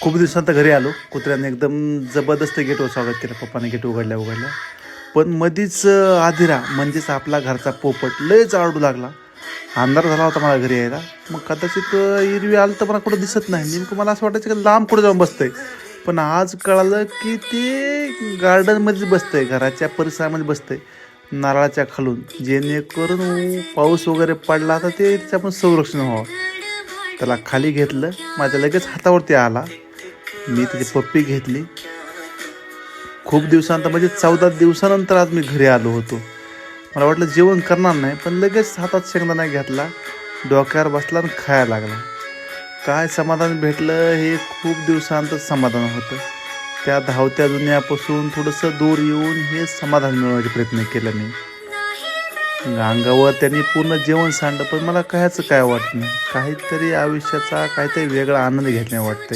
खूप दिवसांत घरी आलो. कुत्र्याने एकदम जबरदस्त गेटवर स्वागत केलं. पप्पाने गेट उघडल्या उघडल्या. पण मधीच आधिरा म्हणजेच आपला घरचा पोपट लयच आरडू लागला. अंधार झाला होता मला घरी यायला. मग कदाचित हिरवी आलं तर मला कुठं दिसत नाही. नेमकं मला असं वाटायचं की लांब कुठं जाऊन बसतंय. पण आज कळालं की ते गार्डनमध्येच बसतंय. घराच्या परिसरामध्ये बसतंय. नारळाच्या खालून. जेणेकरून पाऊस वगैरे पडला तर ते त्याचं संरक्षण व्हावं. त्याला खाली घेतलं. माझ्या लगेच हातावरती आला. मी त्याची पप्पी घेतली. खूप दिवसानंतर म्हणजे चौदा दिवसानंतर आज मी घरी आलो होतो. मला वाटलं जेवण करणार नाही पण लगेच हातात शेंगदाणा घेतला डोक्यावर बसला आणि खायला लागला. काय समाधान भेटलं हे खूप दिवसानंतर समाधान होतं. त्या धावत्या दुनियापासून थोडंसं दूर येऊन हे समाधान मिळवण्याचा प्रयत्न केला मी. अंगावर त्यांनी पूर्ण जेवण सांडलं पण मला कायच काय वाटत नाही. काहीतरी आयुष्याचा काहीतरी वेगळा आनंद घेतल्या वाटतंय.